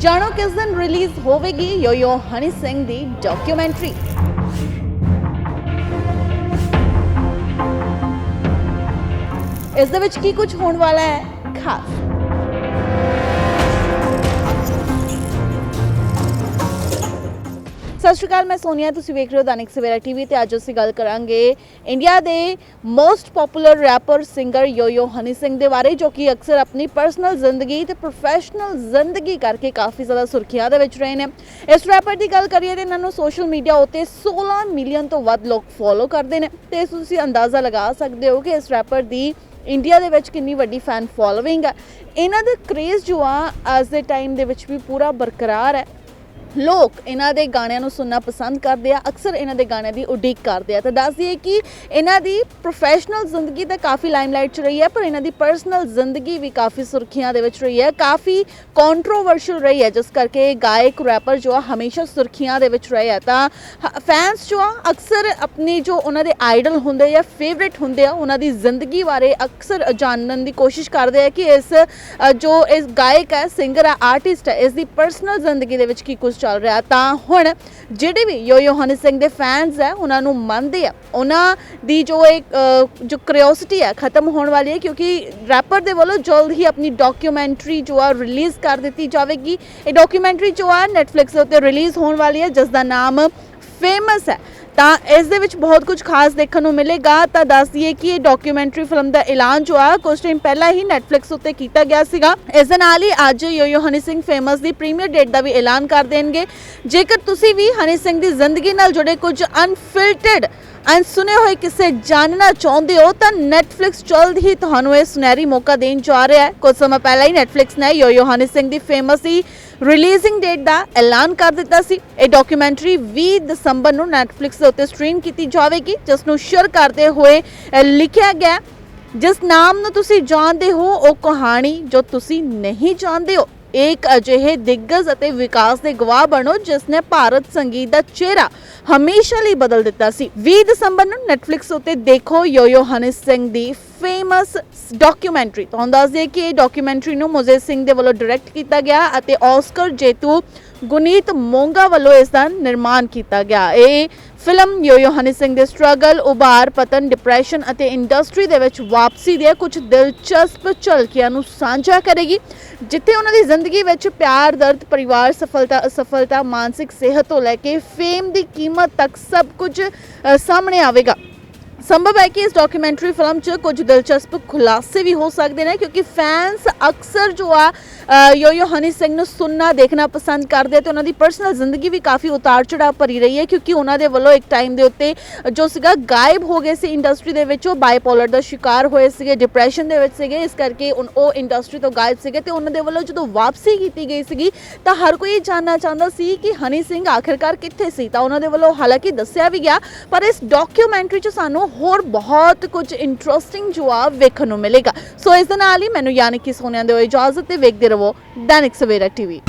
ਜਾਣੋ ਕਿਸ ਦਿਨ ਰਿਲੀਜ਼ ਹੋਵੇਗੀ ਯੋਯੋ ਹਨੀ ਸਿੰਘ ਦੀ ਡਾਕੂਮੈਂਟਰੀ ਇਸ ਦੇ ਵਿੱਚ ਕੀ ਕੁਝ ਹੋਣ ਵਾਲਾ ਹੈ? ਖਾਸ। ਸਤਿ ਸ਼੍ਰੀ ਅਕਾਲ, ਮੈਂ ਸੋਨੀਆ, ਤੁਸੀਂ ਵੇਖ ਰਹੇ ਹੋ ਦੈਨਿਕ ਸਵੇਰਾ ਟੀਵੀ ਤੇ ਅੱਜ ਅਸੀਂ ਗੱਲ ਕਰਾਂਗੇ ਇੰਡੀਆ ਦੇ most popular rapper singer Yo Yo Honey Singh ਦੇ ਬਾਰੇ, ਜੋ ਕਿ ਅਕਸਰ ਆਪਣੀ ਪਰਸਨਲ ਜ਼ਿੰਦਗੀ ਤੇ ਪ੍ਰੋਫੈਸ਼ਨਲ ਜ਼ਿੰਦਗੀ ਕਰਕੇ ਕਾਫੀ ਜ਼ਿਆਦਾ ਸੁਰਖੀਆਂ ਦੇ ਵਿੱਚ ਰਹੇ ਨੇ। ਇਸ ਰੈਪਰ ਦੀ ਗੱਲ ਕਰੀਏ ਤੇ ਇਹਨਾਂ ਨੂੰ ਸੋਸ਼ਲ ਮੀਡੀਆ ਉੱਤੇ 16 ਮਿਲੀਅਨ ਤੋਂ ਵੱਧ ਲੋਕ ਫੋਲੋ ਕਰਦੇ ਨੇ ਤੇ ਤੁਸੀਂ ਅੰਦਾਜ਼ਾ ਲਗਾ ਸਕਦੇ ਹੋ ਕਿ ਇਸ ਰੈਪਰ ਦੀ ਇੰਡੀਆ ਦੇ ਵਿੱਚ ਕਿੰਨੀ ਵੱਡੀ ਫੈਨ ਫੋਲੋਇੰਗ ਹੈ। ਇਹਨਾਂ ਦਾ ਕ੍ਰੇਜ਼ ਜੋ ਆ ਅੱਜ ਦੇ ਟਾਈਮ ਦੇ ਵਿੱਚ ਵੀ ਪੂਰਾ ਬਰਕਰਾਰ ਹੈ। ਲੋਕ ਇਹਨਾਂ ਦੇ ਗਾਣਿਆਂ ਨੂੰ ਸੁਣਨਾ ਪਸੰਦ ਕਰਦੇ ਆ, ਅਕਸਰ ਇਹਨਾਂ ਦੇ ਗਾਣਿਆਂ ਦੀ ਉਡੀਕ ਕਰਦੇ ਆ। ਤਾਂ ਦੱਸ ਦਈਏ ਕਿ ਇਹਨਾਂ ਦੀ ਪ੍ਰੋਫੈਸ਼ਨਲ ਜ਼ਿੰਦਗੀ ਤਾਂ ਕਾਫੀ ਲਾਈਮਲਾਈਟ 'ਚ ਰਹੀ ਹੈ, ਪਰ ਇਹਨਾਂ ਦੀ ਪਰਸਨਲ ਜ਼ਿੰਦਗੀ ਵੀ ਕਾਫੀ ਸੁਰਖੀਆਂ ਦੇ ਵਿੱਚ ਰਹੀ ਹੈ। ਕਾਫੀ ਕੰਟਰੋਵਰਸ਼ੀਅਲ ਰਹੀ ਹੈ, ਜਿਸ ਕਰਕੇ ਗਾਇਕ ਰੈਪਰ ਜੋ ਆ, ਹਮੇਸ਼ਾ ਸੁਰਖੀਆਂ ਦੇ ਵਿੱਚ ਰਹੇ ਆ। ਤਾਂ ਫੈਨਸ ਜੋ ਆ, ਅਕਸਰ ਆਪਣੀ ਜੋ ਉਹਨਾਂ ਦੇ ਆਈਡਲ ਹੁੰਦੇ ਜਾਂ ਫੇਵਰਿਟ ਹੁੰਦੇ ਆ, ਉਹਨਾਂ ਦੀ ਜ਼ਿੰਦਗੀ ਬਾਰੇ ਅਕਸਰ ਜਾਣਨ ਦੀ ਕੋਸ਼ਿਸ਼ ਕਰਦੇ ਆ ਕਿ ਇਸ ਜੋ ਇਸ ਗਾਇਕ ਹੈ ਸਿੰਗਰ ਹੈ ਆਰਟਿਸਟ ਹੈ, ਇਸ ਦੀ ਪਰਸਨਲ ਜ਼ਿੰਦਗੀ ਦੇ ਵਿੱਚ ਕੀ ਕੁਝ ਚੱਲ ਰਿਹਾ। ਤਾਂ ਹੁਣ ਜਿਹੜੇ ਵੀ ਯੋਯੋ ਹਨੀ ਸਿੰਘ ਦੇ ਫੈਨਸ ਹੈ, ਉਹਨਾਂ ਨੂੰ ਮੰਨਦੇ ਆ। ਉਹਨਾਂ ਦੀ ਜੋ ਇੱਕ ਜੋ ਕਿਉਰਿਓਸਿਟੀ ਹੈ, ਖਤਮ ਹੋਣ ਵਾਲੀ ਹੈ, ਕਿਉਂਕਿ ਰੈਪਰ ਦੇ ਵੱਲੋਂ ਜਲਦ ਹੀ ਆਪਣੀ ਡਾਕੂਮੈਂਟਰੀ ਜੋ ਆ ਰਿਲੀਜ਼ ਕਰ ਦਿੱਤੀ ਜਾਵੇਗੀ। ਇਹ ਡਾਕੂਮੈਂਟਰੀ ਜੋ ਆ ਨੈਟਫਲਿਕਸ ਉੱਤੇ ਰਿਲੀਜ਼ ਹੋਣ ਵਾਲੀ ਹੈ ਜਿਸ ਦਾ ਨਾਮ ਫੇਮਸ ਹੈ। ਤਾਂ ਇਸ ਦੇ ਵਿੱਚ ਬਹੁਤ ਕੁਝ ਖਾਸ ਦੇਖਣ ਨੂੰ ਮਿਲੇਗਾ। ਤਾਂ ਦੱਸ ਦਈਏ ਕਿ ਇਹ ਡਾਕੂਮੈਂਟਰੀ ਫਿਲਮ ਦਾ ਐਲਾਨ ਜੋ ਆ ਕੁਝ ਟਾਈਮ ਪਹਿਲਾਂ ਹੀ ਨੈਟਫਲਿਕਸ ਉੱਤੇ ਕੀਤਾ ਗਿਆ ਸੀਗਾ। ਇਸ ਦੇ ਨਾਲ ਹੀ ਅੱਜ ਯੋਯੋ ਹਨੀ ਸਿੰਘ ਫੇਮਸ ਦੀ ਪ੍ਰੀਮੀਅਰ ਡੇਟ ਦਾ ਵੀ ਐਲਾਨ ਕਰ ਦੇਣਗੇ। ਜੇਕਰ ਤੁਸੀਂ ਵੀ ਹਨੀ ਸਿੰਘ ਦੀ ਜ਼ਿੰਦਗੀ ਨਾਲ ਜੁੜੇ ਕੁਝ ਅਨਫਿਲਟਰਡ ਅਨਸੁਣੇ ਹੋਏ ਕਿਸੇ ਜਾਣਨਾ ਚਾਹੁੰਦੇ ਹੋ ਤਾਂ ਨੈਟਫਲਿਕਸ ਜਲਦ ਹੀ ਤੁਹਾਨੂੰ ਇਹ ਸੁਨਹਿਰੀ ਮੌਕਾ ਦੇਣ ਜਾ ਰਿਹਾ ਹੈ ਕੁਝ ਸਮਾਂ ਪਹਿਲਾਂ ਹੀ ਨੈਟਫਲਿਕਸ ਨੇ ਯੋਯੋ ਹਨੀ ਸਿੰਘ ਦੀ ਫੇਮਸ ਹੀ ਰਿਲੀਜ਼ਿੰਗ ਡੇਟ ਦਾ ਐਲਾਨ ਕਰ ਦਿੱਤਾ ਸੀ ਇਹ ਡਾਕੂਮੈਂਟਰੀ 20 ਦਸੰਬਰ ਨੂੰ ਨੈਟਫਲਿਕਸ ਦੇ ਉੱਤੇ ਸਟ੍ਰੀਮ ਕੀਤੀ ਜਾਵੇਗੀ ਜਿਸ ਨੂੰ ਸ਼ੇਅਰ ਕਰਦੇ ਹੋਏ ਲਿਖਿਆ ਗਿਆ ਜਿਸ ਨਾਮ ਨੂੰ ਤੁਸੀਂ ਜਾਣਦੇ ਹੋ ਉਹ ਕਹਾਣੀ ਜੋ ਤੁਸੀਂ ਨਹੀਂ ਜਾਣਦੇ ਹੋ ਇੱਕ ਅਜਿਹੇ ਦਿੱਗਜ ਅਤੇ ਵਿਕਾਸ ਦੇ ਗਵਾਹ ਬਣੋ ਜਿਸ ਨੇ ਭਾਰਤ ਸੰਗੀਤ ਦਾ ਚਿਹਰਾ ਹਮੇਸ਼ਾ ਲਈ ਬਦਲ ਦਿੱਤਾ ਸੀ। 20 ਦਸੰਬਰ ਨੂੰ ਨੈਟਫਲਿਕਸ ਉਤੇ ਦੇਖੋ, ਯੋਯੋ ਹਨੀ ਸਿੰਘ ਦੀ ਫੇਮਸ ਡਾਕੂਮੈਂਟਰੀ ਤੁਹਾਨੂੰ ਦੱਸ ਦਈਏ ਕਿ ਇਹ ਡਾਕੂਮੈਂਟਰੀ ਨੂੰ ਮੁਜ਼ੇ ਸਿੰਘ ਦੇ ਵੱਲੋਂ ਡਾਇਰੈਕਟ ਕੀਤਾ ਗਿਆ ਅਤੇ ਆਸਕਰ ਜੇਤੂ ਗੁਨੀਤ ਮੋਂਗਾ ਵੱਲੋਂ ਇਸ ਦਾ ਨਿਰਮਾਣ ਕੀਤਾ ਗਿਆ। ਇਹ ਫਿਲਮ ਯੋਯੋ ਹਨੀ ਸਿੰਘ ਦੇ ਸਟਰਗਲ ਉਭਾਰ, ਪਤਨ ਡਿਪਰੈਸ਼ਨ ਅਤੇ ਇੰਡਸਟਰੀ ਦੇ ਵਿੱਚ ਵਾਪਸੀ ਦੇ ਕੁਝ ਦਿਲਚਸਪ ਝਲਕੀਆਂ ਨੂੰ ਸਾਂਝਾ ਕਰੇਗੀ, ਜਿੱਥੇ ਉਹਨਾਂ ਦੀ ਜ਼ਿੰਦਗੀ ਵਿੱਚ ਪਿਆਰ, ਦਰਦ, ਪਰਿਵਾਰ, ਸਫਲਤਾ, ਅਸਫਲਤਾ, ਮਾਨਸਿਕ ਸਿਹਤ ਤੋਂ ਲੈ ਕੇ ਫੇਮ ਦੀ ਕੀਮਤ ਤੱਕ ਸਭ ਕੁਝ ਸਾਹਮਣੇ ਆਵੇਗਾ। ਸੰਭਵ ਹੈ ਕਿ ਇਸ ਡਾਕੂਮੈਂਟਰੀ ਫਿਲਮ 'ਚ ਕੁਝ ਦਿਲਚਸਪ ਖੁਲਾਸੇ ਵੀ ਹੋ ਸਕਦੇ ਨੇ, ਕਿਉਂਕਿ ਫੈਨਸ ਅਕਸਰ ਜੋ ਆ ਯੋ ਯੋ ਹਨੀ ਸਿੰਘ ਨੂੰ ਸੁਣਨਾ, ਦੇਖਣਾ ਪਸੰਦ ਕਰਦੇ ਆ ਤੇ ਉਹਨਾਂ ਦੀ ਪਰਸਨਲ ਜ਼ਿੰਦਗੀ ਵੀ ਕਾਫੀ ਉਤਾਰ ਚੜਾਅ ਭਰੀ ਰਹੀ ਹੈ, ਕਿਉਂਕਿ ਉਹਨਾਂ ਦੇ ਵੱਲੋਂ ਇੱਕ ਟਾਈਮ ਦੇ ਉੱਤੇ ਜੋ ਸੀਗਾ ਗਾਇਬ ਹੋ ਗਏ ਸੀ ਇੰਡਸਟਰੀ ਦੇ ਵਿੱਚ, ਉਹ ਬਾਈਪੋਲਰ ਦਾ ਸ਼ਿਕਾਰ ਹੋਏ ਸੀਗੇ ਡਿਪਰੈਸ਼ਨ ਦੇ ਵਿੱਚ ਸੀਗੇ, ਇਸ ਕਰਕੇ ਉਨ- ਉਹ ਇੰਡਸਟਰੀ ਤੋਂ ਗਾਇਬ ਸੀਗੇ ਤੇ ਉਹਨਾਂ ਦੇ ਵੱਲੋਂ ਜਦੋਂ ਵਾਪਸੀ ਕੀਤੀ ਗਈ ਸੀਗੀ, ਤਾਂ ਹਰ ਕੋਈ ਇਹ ਜਾਣਨਾ ਚਾਹੁੰਦਾ ਸੀ ਕਿ ਹਨੀ ਸਿੰਘ ਆਖਿਰਕਾਰ ਕਿੱਥੇ ਸੀ, ਤਾਂ ਉਹਨਾਂ ਦੇ ਵੱਲੋਂ ਹਾਲਾਂਕਿ ਦੱਸਿਆ ਵੀ ਗਿਆ, ਪਰ ਇਸ ਡਾਕੂਮੈਂਟਰੀ 'ਚ ਸਾਨੂੰ ਹੋਰ ਬਹੁਤ ਕੁਝ ਇੰਟਰਸਟਿੰਗ ਜੋ ਆ ਵੇਖਣ ਨੂੰ ਮਿਲੇਗਾ। ਸੋ ਇਸ ਦੇ ਨਾਲ ਹੀ ਮੈਨੂੰ ਯਾਨੀ ਕਿ ਸੋਨਿਆ ਦਿਓ ਇਜਾਜ਼ਤ ਤੇ ਵੇਖਦੇ ਰਹੋ ਦੈਨਿਕ ਸਵੇਰਾ ਟੀਵੀ।